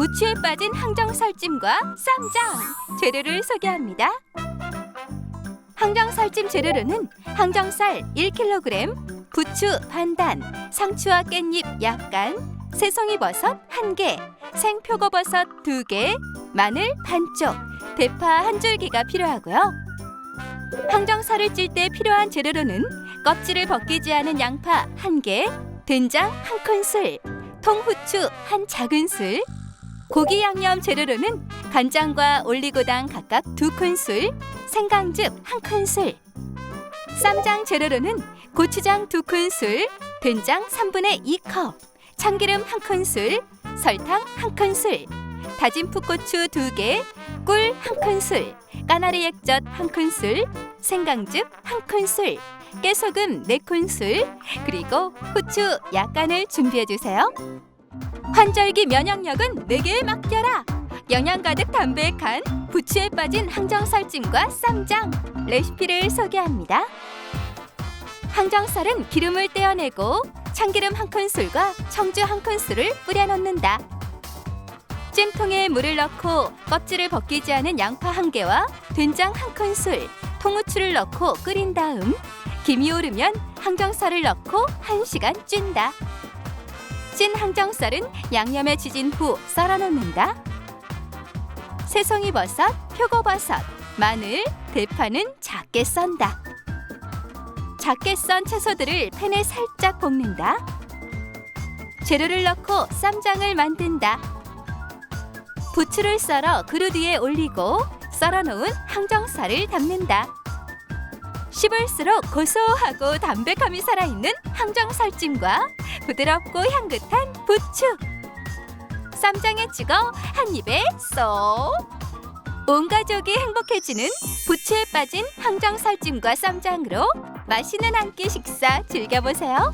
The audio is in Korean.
부추에 빠진 항정살찜과 쌈장 재료를 소개합니다. 항정살찜 재료로는 항정살 1kg, 부추 반단, 상추와 깻잎 약간, 새송이 버섯 1개, 생표고버섯 2개, 마늘 반쪽, 대파 한 줄기가 필요하고요. 항정살을 찔 때 필요한 재료로는 껍질을 벗기지 않은 양파 1개, 된장 1큰술, 통후추 한 작은술, 고기 양념 재료로는 간장과 올리고당 각각 2큰술, 생강즙 1큰술, 쌈장 재료로는 고추장 2큰술, 된장 3분의 2컵, 참기름 1큰술, 설탕 1큰술, 다진 풋고추 2개, 꿀 1큰술, 까나리 액젓 1큰술, 생강즙 1큰술, 깨소금 4큰술, 그리고 후추 약간을 준비해 주세요. 환절기 면역력은 내게 맡겨라. 영양 가득 담백한 부추에 빠진 항정살찜과 쌈장 레시피를 소개합니다. 항정살은 기름을 떼어내고 참기름 한 큰술과 청주 한 큰술을 뿌려 넣는다. 찜통에 물을 넣고 껍질을 벗기지 않은 양파 한 개와 된장 한 큰술, 통후추를 넣고 끓인 다음 김이 오르면 항정살을 넣고 한시간 찐다. 찐 항정살은 양념에 지진 후 썰어 놓는다. 새송이 버섯, 표고버섯, 마늘, 대파는 작게 썬다. 작게 썬 채소들을 팬에 살짝 볶는다. 재료를 넣고 쌈장을 만든다. 부추를 썰어 그릇 위에 올리고 썰어 놓은 항정살을 담는다. 씹을수록 고소하고 담백함이 살아있는 항정살찜과 부드럽고 향긋한 부추. 쌈장에 찍어 한 입에 쏙. 온 가족이 행복해지는 부추에 빠진 항정 살찜과 쌈장으로 맛있는 한 끼 식사 즐겨보세요.